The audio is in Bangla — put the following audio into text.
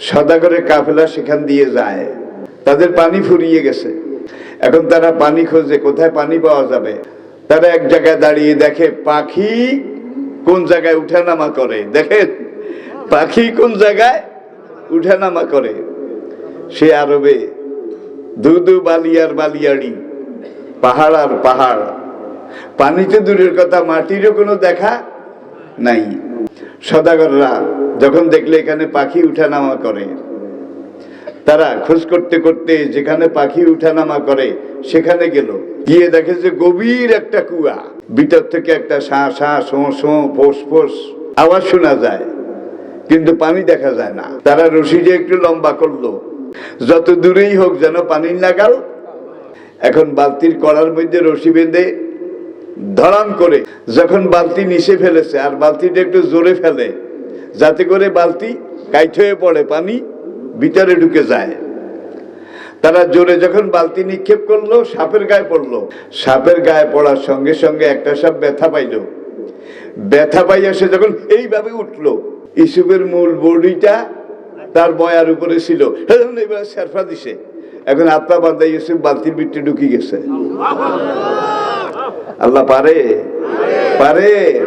সদাগরের কাফেলা সেখান দিয়ে যায়। তাদের পানি ফুরিয়ে গেছে। এখন তারা পানি খোঁজে, কোথায় পানি পাওয়া যাবে? তারা এক জায়গায় দাঁড়িয়ে দেখে, পাখি কোন জায়গায় উঠানামা করে? দেখেন, পাখি কোন জায়গায় উঠানামা করে? সে আরবে ধুধু বালিয়ার বালিয়াড়ি, পাহাড় আর পাহাড়। পানিতে দূরের কথা, মাটিরও কোনো দেখা নাই। সদাগররা যখন দেখলে এখানে পাখি উঠানামা করে, তারা খোঁজ করতে করতে যেখানে পাখি উঠানামা করে, সেখানে গেল। গিয়ে দেখে যে গভীর একটা কুয়া, ভিতর থেকে একটা শাঁ শাঁ শোঁ শোঁ ফোস ফোস আওয়াজ শোনা যায়, কিন্তু পানি দেখা যায় না। তারা রশিটা একটু লম্বা করল, যত দূরেই হোক যেন পানির নাগাল। এখন বালতির কড়ার মধ্যে রশি বেঁধে ধরাম করে, যখন বালতি নিচে ফেলেছে, আর বালতিটা একটু জোরে ফেলে, যাতে করে বালতি কাইট হয়ে পড়ে, পানি ভিতরে ঢুকে যায়। তারা জোরে যখন বালতি নিক্ষেপ করল, সাপের গায়ে পড়ল। সাপের গায়ে পড়ার সঙ্গে সঙ্গে একটা সাপ ব্যথা পাইলো। ব্যথা পাইয়া সে যখন এইভাবে উঠল, ইসুফের মূল বডিটা তার বয়ার উপরে ছিল। এবার সেরফা দিছে। এখন আত্মা বান্ধা ইউসুফ বালতির ভিতরে ঢুকি গেছে। আল্লাহ পারে। পারে।